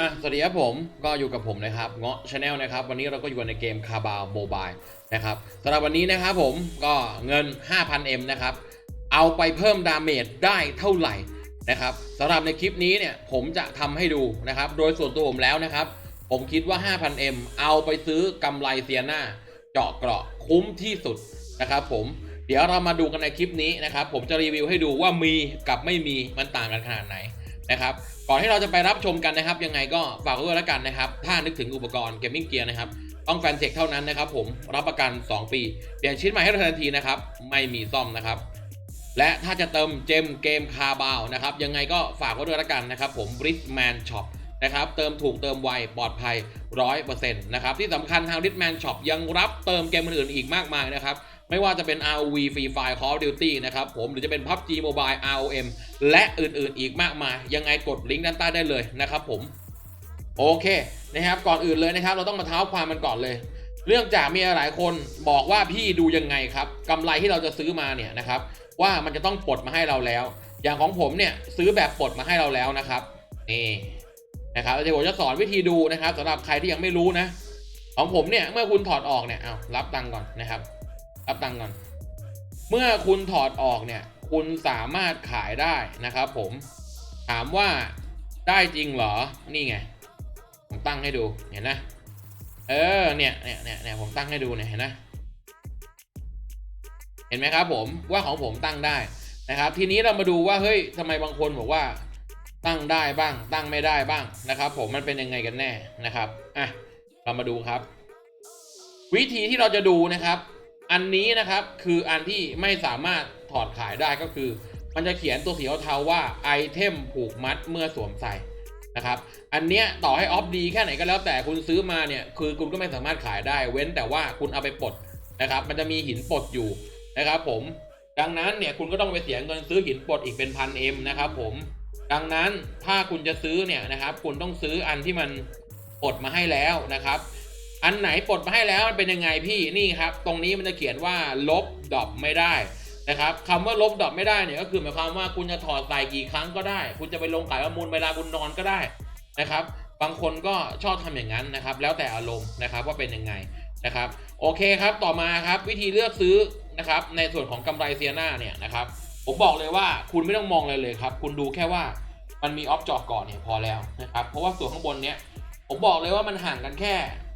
อะสวัสดีครับผมก็อยู่กับผมนะครับเงาะชาแนลนะครับ วันนี้เราก็อยู่ในเกมคาบาวโมบายนะครับสำหรับวันนี้นะครับผมก็เงิน 5,000M นะครับ เอาไปเพิ่มดาเมจได้เท่าไหร่นะครับสำหรับในคลิปนี้เนี่ยผมจะทำให้ดูนะครับ โดยส่วนตัวผมแล้วนะครับ ผมคิดว่า 5,000M เอาไปซื้อกำไรเซียนาเจาะเกราะคุ้มที่สุดนะครับผมเดี๋ยวเรามาดูกันในคลิปนี้นะครับ ผมจะรีวิวให้ดูว่ามีกับไม่มีมันต่างกันขนาดไหนนะครับ ก่อนที่เราจะไปรับชมกันนะครับ ยังไงก็ฝากด้วยแล้วกันนะครับ ถ้านึกถึงอุปกรณ์เกมมิ่งเกียร์นะครับ ต้องแฟนเทคเท่านั้นนะครับ ผมรับประกัน 2 ปี เปลี่ยนชิ้นใหม่ให้เราทันทีนะครับ ไม่มีซ่อมนะครับ และถ้าจะเติมเจมเกมคาบาวนะครับ ยังไงก็ฝากไว้ด้วยแล้วกันนะครับ ผม Bridgeman Shop นะครับ เติมถูกเติมไวปลอดภัย 100%นะครับ ที่สำคัญทาง Bridgeman Shop ยังรับเติมเกมอื่นๆอีกมากมายนะครับ ไม่ว่าจะเป็น ROV Free Fire Call of Duty นะครับผมหรือจะเป็น PUBG Mobile ROM และอื่นๆอีกมากมาย ยังไงกดลิงก์ด้านใต้ได้เลยนะครับผม โอเคนะครับก่อนอื่นเลยนะครับ เราต้องมาเท้าความมันก่อนเลย เรื่องจากมีหลายคนบอกว่าพี่ดูยังไงครับกำไรที่เราจะซื้อมาเนี่ยนะครับว่ามันจะต้องปลดมาให้เราแล้ว อย่างของผมเนี่ยซื้อแบบปลดมาให้เราแล้วนะครับนี่นะครับเดี๋ยวผมจะสอนวิธีดูนะครับสำหรับใครที่ยังไม่รู้นะ ของผมเนี่ยเมื่อคุณถอดออกเนี่ยเอารับตังค์ก่อนนะครับ รับตังค์ก่อน เมื่อคุณถอดออกเนี่ย คุณสามารถขายได้นะครับผม ถามว่าได้จริงเหรอ นี่ไง ผมตั้งให้ดู เห็นนะ เออ เนี่ยเนี่ยเนี่ยเนี่ยผมตั้งให้ดูเนี่ย เห็นนะ เห็นไหมครับผม ว่าของผมตั้งได้นะครับ ทีนี้เรามาดูว่า เฮ้ยทำไมบางคนบอกว่า ตั้งได้บ้าง ตั้งไม่ได้บ้างนะครับ ผม มันเป็นยังไงกันแน่นะครับ อะ เรามาดูครับ วิธีที่เราจะดูนะครับ อันนี้นะครับคืออันที่ไม่สามารถถอดขายได้ก็คือ มันจะเขียนตัวสีเทาๆว่าไอเทมผูกมัดเมื่อสวมใส่นะครับ อันเนี้ยต่อให้ออฟดีแค่ไหนก็แล้วแต่คุณซื้อมาเนี่ยคือคุณก็ไม่สามารถขายได้ เว้นแต่ว่าคุณเอาไปปลดนะครับ มันจะมีหินปลดอยู่นะครับ ผมดังนั้นเนี่ยคุณก็ต้องไปเสียเงินซื้อหินปลดอีกเป็นพันเอ็มนะครับ ผมดังนั้นถ้าคุณจะซื้อเนี่ยนะครับ คุณต้องซื้ออันที่มันปลดมาให้แล้วนะครับ อันไหนปลดมาให้แล้วมันเป็นยังไงพี่นี่ครับ ตรงนี้มันจะเขียนว่าลบดอปไม่ได้นะครับคำว่าลบดอปไม่ได้เนี่ยก็คือหมายความว่าคุณจะถอดใส่กี่ครั้งก็ได้ คุณจะไปลงขายประมูลเวลาคุณนอนก็ได้นะครับ บางคนก็ชอบทำอย่างนั้นนะครับ แล้วแต่อารมณ์นะครับว่าเป็นยังไงนะครับ โอเคครับต่อมาครับวิธีเลือกซื้อนะครับ ในส่วนของกำไรเซียนาเนี่ยนะครับ ผมบอกเลยว่าคุณไม่ต้องมองอะไรเลยครับ คุณดูแค่ว่ามันมีออฟจอกก่อนเนี่ยพอแล้วนะครับ เพราะว่าส่วนข้างบนเนี้ยผมบอกเลยว่ามันห่างกันแค่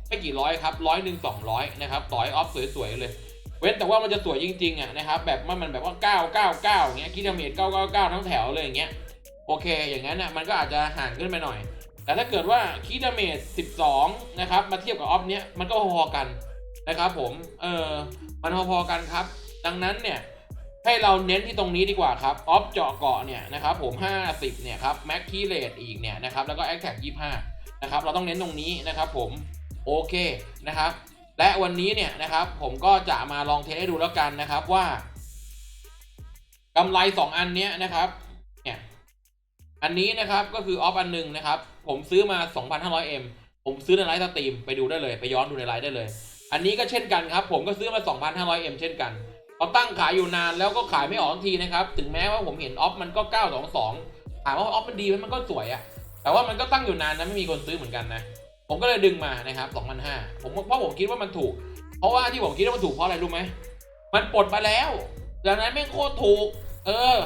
ไม่กี่ร้อยครับร้อยหนึ่งสองร้อยนะครับต่อยออฟสวยๆเลย เว้นแต่ว่ามันจะสวยจริงๆอะนะครับแบบว่ามันแบบว่าเก้าเก้าเก้าอย่างเงี้ยคิดาเมจเก้าเก้าเก้าทั้งแถวเลยอย่างเงี้ยโอเค อย่างนั้นอะมันก็อาจจะห่างขึ้นไปหน่อย แต่ถ้าเกิดว่าคิดาเมจสิบสองนะครับ มาเทียบกับออฟเนี้ยมันก็พอๆกันนะครับผม เออมันพอๆกันครับ ดังนั้นเนี่ยให้เราเน้นที่ตรงนี้ดีกว่าครับ ออฟเจาะเกาะเนี่ยนะครับผม 50 เนี่ยครับ แม็กคีเลตอีกเนี่ยนะครับ แล้วก็แอคแท็ก25 นะครับ เราต้องเน้นตรงนี้นะครับผม โอเคนะครับ และวันนี้เนี่ยนะครับผมก็จะมาลองเทสให้ดูแล้วกันนะครับว่ากำไร 2 อันเนี้ยนะครับเนี่ยอันนี้นะครับก็คือออฟอันหนึ่งนะครับ ผมซื้อมา 2,500M ผมซื้อในไลฟ์สตรีมไปดูได้เลย ไปย้อนดูในไลฟ์ได้เลย อันนี้ก็เช่นกันครับ ผมก็ซื้อมา 2,500M เช่นกันเขาตั้งขายอยู่นานแล้วก็ขายไม่ออกทันทีนะครับ ถึงแม้ว่าผมเห็นออฟมันก็ 922ถามว่าออฟมันดีไหมมันก็สวยอะแต่ว่ามันก็ตั้งอยู่นานนะไม่มีคนซื้อเหมือนกันนะ ผมก็เลยดึงมานะครับ2,500ผมเพราะผมคิดว่ามันถูก เพราะว่าที่ผมคิดว่ามันถูกเพราะอะไรรู้ไหม มันปลดมาแล้วดังนั้นแม่งโคตรถูก เออ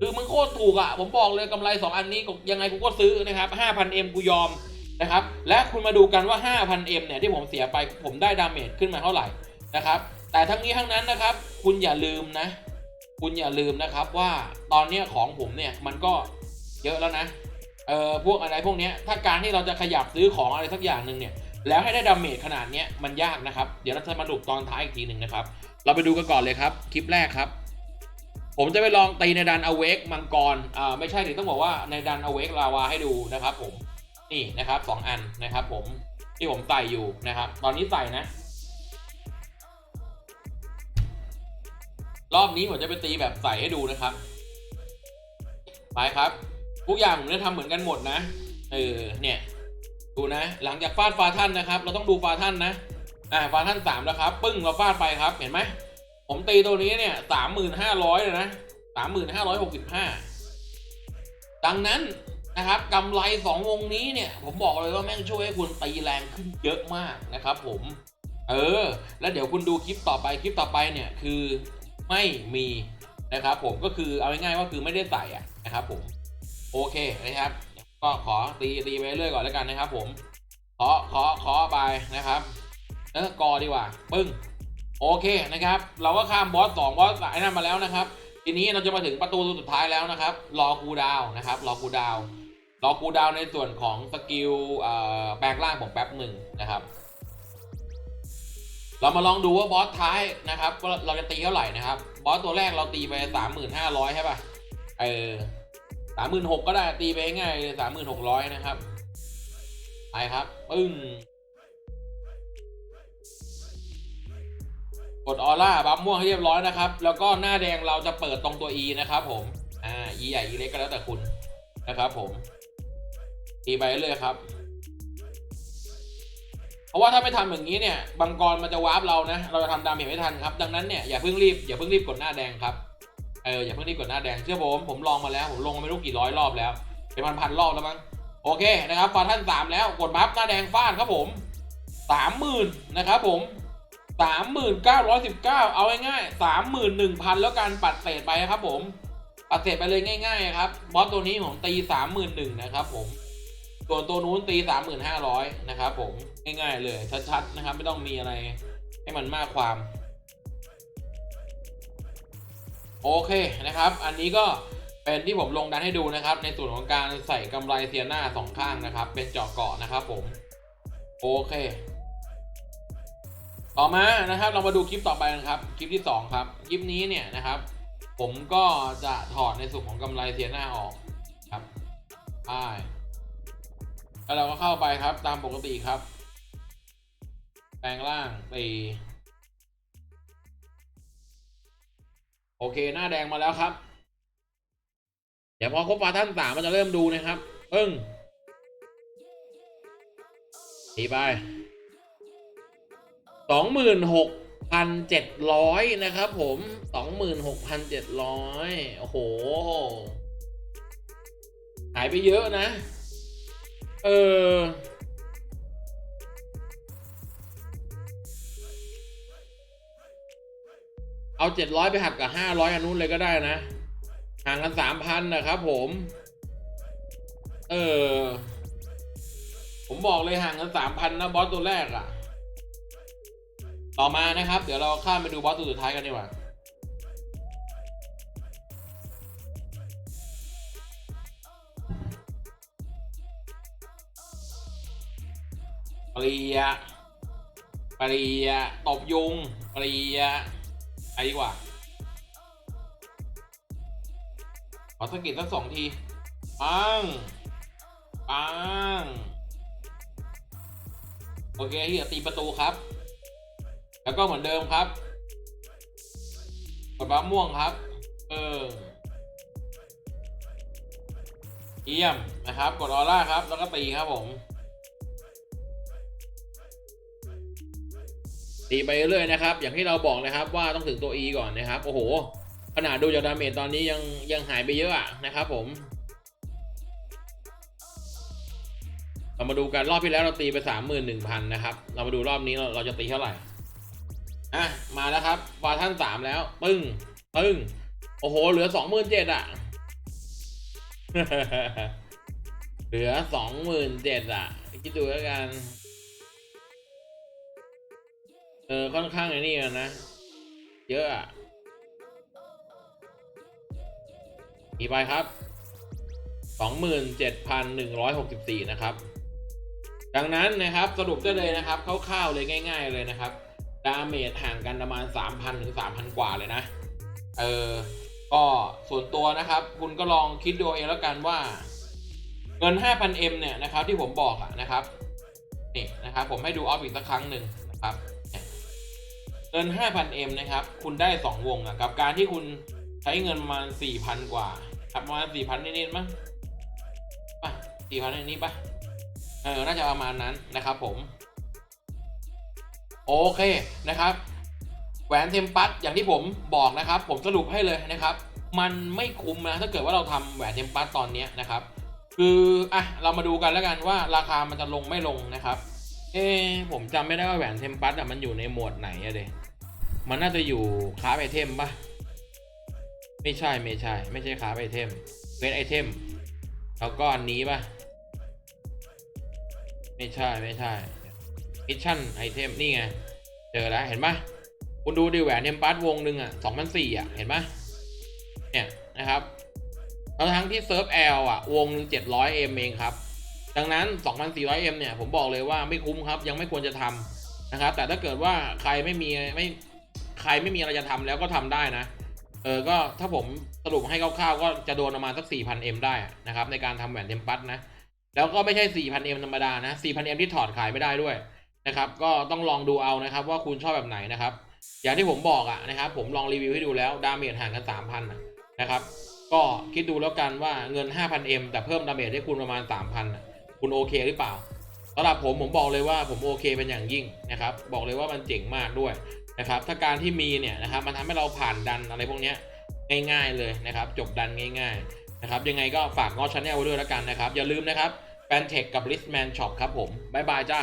คือมันโคตรถูกอะ่ะ ผมบอกเลยกำไร 2 อันนี้ยังไงกูก็ซื้อนะครับ 5,000M กูยอมนะครับ และคุณมาดูกันว่า 5,000M เนี่ยที่ผมเสียไปผมได้ดาเมจขึ้นมาเท่าไหร่นะครับ แต่ทั้งนี้ทั้งนั้นนะครับ คุณอย่าลืมนะ คุณอย่าลืมนะครับว่าตอนนี้ของผมเนี่ยมันก็เยอะแล้วนะ เอ่อพวกอะไรพวกนี้ถ้าการที่เราจะขยับซื้อของอะไรสักอย่างหนึ่งเนี่ยแล้วให้ได้ดาเมจขนาดนี้มันยากนะครับ เดี๋ยวเราจะมาดูตอนท้ายอีกทีหนึ่งนะครับ เราไปดูกันก่อนเลยครับ คลิปแรกครับ ผมจะไปลองตีในดันอเวกมังกรอ่าไม่ใช่ถึงต้องบอกว่าในดันอเวกลาวาให้ดูนะครับผมนี่นะครับสองอันนะครับผมที่ผมใส่อยู่นะครับ ตอนนี้ใส่นะ รอบนี้ผมจะไปตีแบบใส่ให้ดูนะครับไปครับ ทุกอย่างผมจะทำเหมือนกันหมดนะ เออ เนี่ย ดูนะ หลังจากฟาดฟาท่านนะครับ เราต้องดูฟาท่านนะ อ่า ฟาท่านสามแล้วครับ ปึ้งเราฟาดไปครับ เห็นไหม ผมตีตัวนี้เนี่ยสามหมื่นห้าร้อยเลยนะสามหมื่นห้าร้อยหกสิบห้าดังนั้นนะครับกำไรสองวงนี้เนี่ย ผมบอกเลยว่าแม่งช่วยให้คุณตีแรงขึ้นเยอะมากนะครับ ผม เออ แล้วเดี๋ยวคุณดูคลิปต่อไปคลิปต่อไปเนี่ยคือไม่มีนะครับ ผมก็คือเอาง่ายๆว่าคือไม่ได้ใส่อะนะครับ ผม โอเคนะครับ ก็ขอตีตีไปเรื่อยก่อนแล้วกันนะครับ ผมขอขอขอไปนะครับเออกอดีกว่า ปึ้งโอเคนะครับ เราก็ข้ามบอสสองบอสไอ้นั่นมาแล้วนะครับ ทีนี้เราจะมาถึงประตูสุดท้ายแล้วนะครับ รอคูดาวนะครับ รอคูดาวรอคูดาวในส่วนของสกิลแปลงร่างของแป๊บหนึ่งนะครับ เรามาลองดูว่าบอสท้ายนะครับว่าเราจะตีเท่าไหร่นะครับ บอสตัวแรกเราตีไปสามหมื่นห้าร้อยใช่ป่ะเออ สามหมื่นหกก็ได้ตีไปง่ายเลยสามหมื่นหกร้อยนะครับ ไปครับ ปึ้ง กดออร่าบัฟม่วงให้เรียบร้อยนะครับ แล้วก็หน้าแดงเราจะเปิดตรงตัว E นะครับผม อ่า E ใหญ่ E เล็กก็แล้วแต่คุณนะครับผม ตีไปเรื่อยครับ เพราะว่าถ้าไม่ทำอย่างนี้เนี่ย บังกรมันจะวาร์ปเรานะ เราจะทำดาเมจไม่ทันครับ ดังนั้นเนี่ยอย่าเพิ่งรีบอย่าเพิ่งรีบกดหน้าแดงครับ เอออย่าเพิ่งรีบกดหน้าแดงเชื่อผมผมลองมาแล้วผมลงมาไม่รู้กี่ร้อยรอบแล้วเป็นพันพันๆรอบแล้วมั้งโอเคนะครับฟาท่านสามแล้วกดบัฟหน้าแดงฟาดครับผมสามหมื่นนะครับผมสามหมื่นเก้าร้อยสิบเก้าเอาง่ายๆสามหมื่นหนึ่งพันแล้วกันปัดเศษไปครับผมปัดเศษไปเลยง่ายๆครับบอสตัวนี้ผมตีสามหมื่นหนึ่งนะครับผมส่วนตัวนู้นตีสามหมื่นห้าร้อยนะครับผมง่ายๆเลยชัดๆนะครับไม่ต้องมีอะไรให้มันมากความ โอเคนะครับ อันนี้ก็เป็นที่ผมลงดันให้ดูนะครับ ในส่วนของการใส่กำไรเทียนหน้าสองข้างนะครับ เป็นเจาะเกาะนะครับผม โอเค ต่อมานะครับ เรามาดูคลิปต่อไปนะครับ คลิปที่สองครับ คลิปนี้เนี่ยนะครับ ผมก็จะถอดในส่วนของกำไรเทียนหน้าออกครับใช่แล้วเราก็เข้าไปครับตามปกติครับ แปลงร่างตี โอเค หน้าแดงมาแล้วครับ เดี๋ยวพอครบฟาท่านสามมันจะเริ่มดูนะครับปึ้งตีไปสองหมื่นหกพันเจ็ดร้อยนะครับ ผมสองหมื่นหกพันเจ็ดร้อยโอ้โห หายไปเยอะนะ เออ เอาเจ็ดร้อยไปหักกับห้าร้อยอันนู้นเลยก็ได้นะห่างกันสามพันนะครับผม เออ ผมบอกเลยห่างกันสามพันนะบอสตัวแรกอะต่อมานะครับ เดี๋ยวเราข้ามไปดูบอสตัวสุดท้ายกันดีกว่าปรียปรียตบยุงปรีย ไปดีกว่าขอสกิดสักสองทีปังปังโอเคเฮียตีประตูครับ แล้วก็เหมือนเดิมครับกดบ้าม่วงครับ เออเยี่ยมนะครับ กดออร่าครับ แล้วก็ตีครับผม ตีไปเรื่อยๆนะครับ อย่างที่เราบอกนะครับว่าต้องถึงตัว E ก่อนนะครับ โอ้โห ขนาดดูจากดาเมจตอนนี้ยังยังหายไปเยอะนะครับผม เรามาดูกันรอบที่แล้วเราตีไปสามหมื่นหนึ่งพันนะครับ เรามาดูรอบนี้เราเราจะตีเท่าไหร่ อะ มาแล้วครับวาท่านสามแล้ว ปึ้ง ปึ้ง โอ้โห เหลือสองหมื่นเจ็ดอะเหลือสองหมื่นเจ็ดอะคิดดูแล้วกัน ออค่อนข้างไอ้นี่นะ เยอะอะอีกไปครับ 27,164 นะครับ ดังนั้นนะครับสรุปได้เลยนะครับคร่าวๆเลยง่าย ๆเลยนะครับ ดาเมจห่างกันประมาณ 3,000 ถึง 3,000 กว่าเลยนะ เออ ก็ส่วนตัวนะครับ คุณก็ลองคิดดูเองแล้วกันว่า เงิน 5,000M เนี่ยนะครับที่ผมบอกอะนะครับ นี่นะครับ ผมให้ดูออฟอีกสักครั้งหนึ่งนะครับ เกิน 5,000M นะครับ คุณได้ 2 วงอะกับการที่คุณใช้เงินประมาณ 4,000 กว่าครับประมาณ 4,000 นิดๆมั้งป่ะ4,000นิดๆป่ะ เออ น่าจะประมาณนั้นนะครับผม โอเคนะครับแหวนเทมปัสอย่างที่ผมบอกนะครับ ผมสรุปให้เลยนะครับ มันไม่คุ้มนะถ้าเกิดว่าเราทำแหวนเทมปัสตอนนี้นะครับ คืออะเรามาดูกันแล้วกันว่าราคามันจะลงไม่ลงนะครับ เอ๊ผมจำไม่ได้ว่าแหวนเทมปัสอะมันอยู่ในหมวดไหนอะเด มันน่าจะอยู่คราไอเทมปะไม่ใช่ไม่ใช่ ไม่ใช่คราไอเทมเวทไอเทมแล้วก็อันนี้ปะไม่ใช่ไม่ใช่มิชชั่นไอเทมนี่ไง เจอแล้วเห็นปะคุณดูดิแหวนเทมปัสวงหนึ่งอะสองพันสี่อะ เห็นปะเนี่ยนะครับแล้วทั้งที่เซิร์ฟแอลอะ วงหนึ่งเจ็ดร้อยเอ็มเองครับดังนั้น 2,400M เนี่ย ผมบอกเลยว่าไม่คุ้มครับ ยังไม่ควรจะทำนะครับ แต่ถ้าเกิดว่าใครไม่มีไม่ ใครไม่มีอะไรจะทำแล้วก็ทำได้นะ เออ ก็ถ้าผมสรุปให้คร่าวๆ ก็จะโดนประมาณสัก 4,000M ได้นะครับ ในการทำแหวนเทมปัสนะ แล้วก็ไม่ใช่ 4,000M ธรรมดานะ 4,000M ที่ถอดขายไม่ได้ด้วยนะครับ ก็ต้องลองดูเอานะครับ ว่าคุณชอบแบบไหนนะครับ อย่างที่ผมบอกอะนะครับ ผมลองรีวิวให้ดูแล้วดาเมจห่างกัน3,000นะครับ ก็คิดดูแล้วกันว่าเงิน 5,000M แต่เพิ่มดาเมจให้คุณประมาณ 3,000คุณโอเคหรือเปล่าสำหรับผมผมบอกเลยว่าผมโอเคเป็นอย่างยิ่งนะครับ บอกเลยว่ามันเจ๋งมากด้วย นะครับ ถ้าการที่มีเนี่ยนะครับ มันทำให้เราผ่านดันอะไรพวกนี้ง่าย ๆเลยนะครับ จบดันง่ายๆนะครับ ยังไงก็ฝากงอชาแนลไว้ด้วยแล้วกันนะครับ อย่าลืมนะครับแฟนเทคกับลิสแมนช็อปครับผม บ๊ายบายจ้า